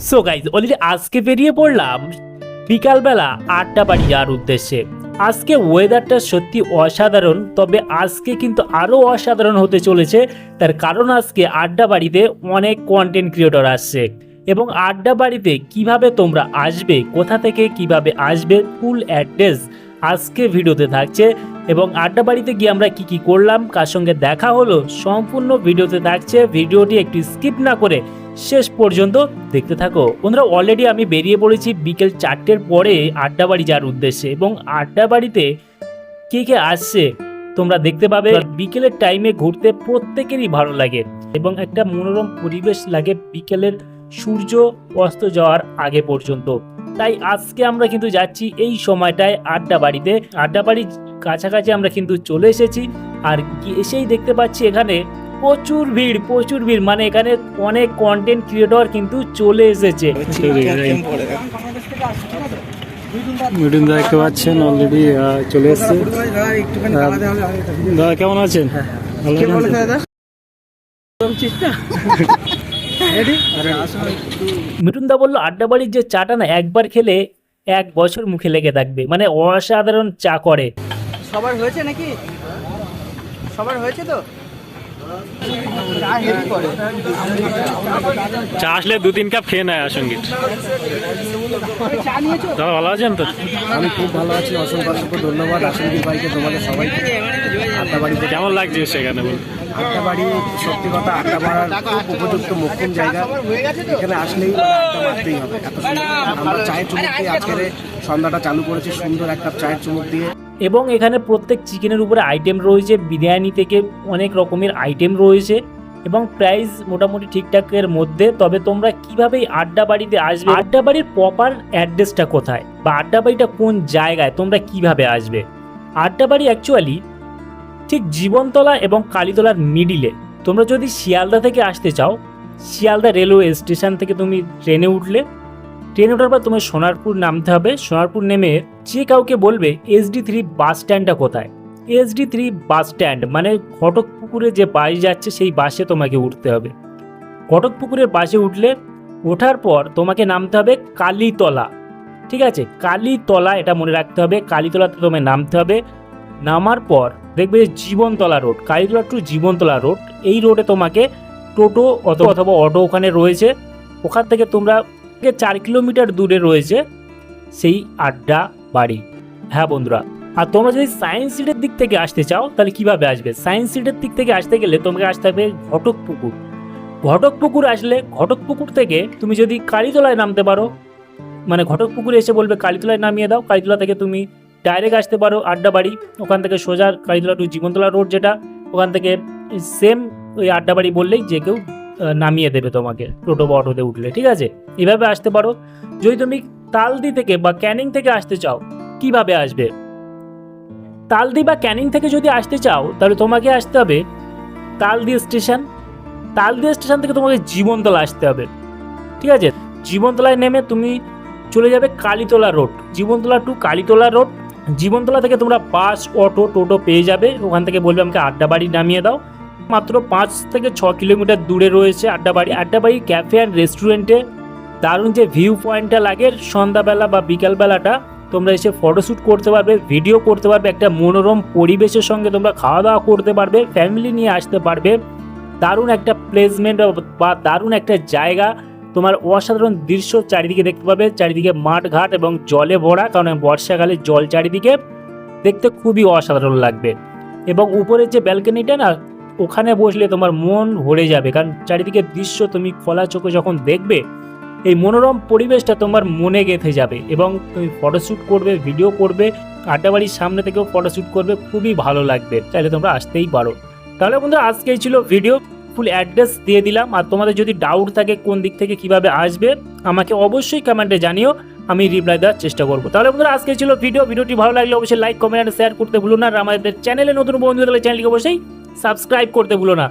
So guys already আজকে বেরিয়ে পড়লাম বিকালবেলা আড্ডা বাড়ি যাওয়ার উদ্দেশ্যে। আজকে ওয়েদারটা সত্যি অসাধারণ, তবে আজকে কিন্তু আরও অসাধারণ হতে চলেছে। তার কারণ আজকে আড্ডা বাড়িতে অনেক কন্টেন্ট ক্রিয়েটর আসছে। এবং আড্ডা বাড়িতে কীভাবে তোমরা আসবে, কোথা থেকে কীভাবে আসবে ফুল অ্যাড্রেস আজকে ভিডিওতে থাকছে। এবং আড্ডা বাড়িতে গিয়ে আমরা কি কি করলাম, কার সঙ্গে দেখা হলো, সম্পূর্ণ ভিডিওতে থাকছে। ভিডিওটি একটু স্কিপ না করে শেষ পর্যন্ত দেখতে থাকো। বন্ধুরা অলরেডি আমি বেরিয়ে পড়েছি বিকেল চারটের পরে আড্ডা বাড়ি যাওয়ার উদ্দেশ্যে এবং আড্ডা বাড়িতে কে কে আসছে তোমরা দেখতে পাবে। বিকেলের টাইমে ঘুরতে প্রত্যেকেরই ভালো লাগে এবং একটা মনোরম পরিবেশ লাগে বিকেলের সূর্য অস্ত যাওয়ার আগে পর্যন্ত। তাই আজকে আমরা কিন্তু যাচ্ছি এই সময়টায় আড্ডা বাড়িতে। আড্ডা বাড়ির কাছাকাছি আমরা কিন্তু চলে এসেছি আর এসেই দেখতে পাচ্ছি এখানে প্রচুর ভিড় প্রচুর ভিড়। মানে এখানে অনেক কন্টেন্ট ক্রিয়েটর কিন্তু চলে এসেছে। মিঠুন দা দেখতে পাচ্ছেন অলরেডি চলে এসছে। দাদা কেমন আছেন? মিঠুন দা বলল আড্ডা বাড়ির যে চাটা না একবার খেলে এক বছর মুখে লেগে থাকবে। মানে অসাধারণ চা করে। সবার হয়েছে নাকি? সবার হয়েছে তো? চা আসলে দু তিন কাপ খেয়ে নেয় সংগীত। দাদা ভালো আছেন তো? আমি খুব ভালো আছি অসংখ্য অসংখ্য ধন্যবাদ। আসনদীপ ভাইকে তোমাদের সবাই। আড্ডা বাড়িতে কেমন লাগছে সেখানে বল আড্ডা বাড়ি সত্যি কথা আড্ডা মারার খুব উপযুক্ত মোক্ষম জায়গা। এখানে আসলেই আড্ডা মারতেই হবে। এত সুন্দর আমরা চায়ের চুমুক দিয়ে আজকের এই সন্ধ্যাটা চালু করেছি সুন্দর একটা চায়ের চুমুক দিয়ে। এবং এখানে প্রত্যেক চিকেনের উপরে আইটেম রয়েছে, বিরিয়ানি থেকে অনেক রকমের আইটেম রয়েছে এবং প্রাইস মোটামুটি ঠিকঠাকের মধ্যে। তবে তোমরা কীভাবে আড্ডা বাড়িতে আসবে? আড্ডা বাড়ির প্রপার অ্যাড্রেসটা কোথায়? বা আড্ডা বাড়িটা কোন জায়গায়? তোমরা কীভাবে আসবে? আড্ডা বাড়ি অ্যাকচুয়ালি ঠিক জীবনতলা এবং কালীতলার মিডিলে তোমরা যদি শিয়ালদা থেকে আসতে চাও, শিয়ালদা রেলওয়ে স্টেশন থেকে তুমি ট্রেনে উঠলে ট্রেনে ওঠার পর তোমার সোনারপুর নামতে হবে। সোনারপুর নেমে যে কাউকে বলবে এসডি থ্রি বাস স্ট্যান্ডটা কোথায়? এসডি থ্রি বাস স্ট্যান্ড মানে ঘটকপুকুরে যে বাস যাচ্ছে, সেই বাসে তোমাকে উঠতে হবে। ঘটকপুকুরের বাসে উঠলে, ওঠার পর তোমাকে নামতে হবে কালীতলা। ঠিক আছে? কালীতলা এটা মনে রাখতে হবে। কালীতলাতে তোমায় নামতে হবে। নামার পর দেখবে Jibantala road, Kalitala to Jibantala road, এই রোডে তোমাকে টোটো অথবা অটো ওখানে রয়েছে। ওখান থেকে তোমরা থেকে চার কিলোমিটার দূরে রয়েছে সেই আড্ডা বাড়ি। হ্যাঁ বন্ধুরা, আর তোমরা যদি সায়েন্স সিটের দিক থেকে আসতে চাও, তাহলে কীভাবে আসবে? সায়েন্স সিটের দিক থেকে আসতে গেলে তোমাকে আসতে হবে ঘটকপুকুর। ঘটকপুকুর আসলে ঘটকপুকুর থেকে তুমি যদি কালীতলায় নামতে পারো মানে ঘটকপুকুরে এসে বলবে কালীতলায় নামিয়ে দাও, কালীতলা থেকে তুমি ডাইরেক্ট আসতে পারো আড্ডা বাড়ি। ওখান থেকে সোজা কালীতলা টু জীবনতলা রোড যেটা, ওখান থেকে সেম ওই আড্ডা বাড়ি বললেই যে কেউ নামিয়ে দেবে তোমাকে, টোটো বা অটোতে উঠলে, ঠিক আছে? এভাবে আসতে পারো। যদি তুমি তালদি থেকে বা ক্যানিং থেকে আসতে চাও, কীভাবে আসবে? তালদি বা ক্যানিং থেকে যদি আসতে চাও, তাহলে তোমাকে আসতে হবে তালদি স্টেশন। তালদি স্টেশন থেকে তোমাকে জীবনতলা আসতে হবে। ঠিক আছে? জীবনতলায় নেমে তুমি চলে যাবে Kalitala road. Jibantala to Kalitala road. Jibantala থেকে তোমরা বাস, অটো, টোটো পেয়ে যাবে। ওখান থেকে বলবে আমাকে আড্ডা বাড়ি নামিয়ে দাও। মাত্র পাঁচ থেকে ছ কিলোমিটার দূরে রয়েছে আড্ডাবাড়ি। আড্ডাবাড়ি ক্যাফে অ্যান্ড রেস্টুরেন্টে দারুণ যে ভিউ পয়েন্টটা লাগে সন্ধ্যাবেলা বা বিকালবেলাটা, তোমরা এসে ফটোশ্যুট করতে পারবে ভিডিও করতে পারবে, একটা মনোরম পরিবেশের সঙ্গে তোমরা খাওয়া দাওয়া করতে পারবে ফ্যামিলি নিয়ে আসতে পারবে। দারুণ একটা প্লেসমেন্ট বা দারুণ একটা জায়গা, তোমার অসাধারণ দৃশ্য চারিদিকে দেখতে পাবে, চারিদিকে মাঠ ঘাট এবং জলে ভরা, কারণ বর্ষাকালে জল চারিদিকে দেখতে খুবই অসাধারণ লাগবে। এবং উপরের যে ব্যালকনিটা না, ওখানে বসলে তোমার মন ভরে যাবে, কারণ চারিদিকে দৃশ্য তুমি খোলা চোখে যখন দেখবে এই মনোরম পরিবেশটা তোমার মনে গেঁথে যাবে এবং তুমি ফটোশ্যুট করবে ভিডিও করবে আড্ডাবাড়ির সামনে থেকেও ফটোশ্যুট করবে, খুবই ভালো লাগবে। চাইলে তোমরা আসতেই পারো। তাহলে বন্ধুরা আজকেই ছিল ভিডিও ফুল অ্যাড্রেস দিয়ে দিলাম। আর তোমাদের যদি ডাউট থাকে কোন দিক থেকে কীভাবে আসবে, আমাকে অবশ্যই কমেন্টে জানিও, আমি রিপ্লাই দেওয়ার চেষ্টা করব। তাহলে বন্ধুরা, আজকে ছিল ভিডিও ভিডিওটি ভালো লাগলে অবশ্যই লাইক কমেন্ট শেয়ার করতে ভুলো না। আর আমাদের চ্যানেলে নতুন বন্ধু তাহলে চ্যানেলকে অবশ্যই সাবস্ক্রাইব করতে ভুলো না।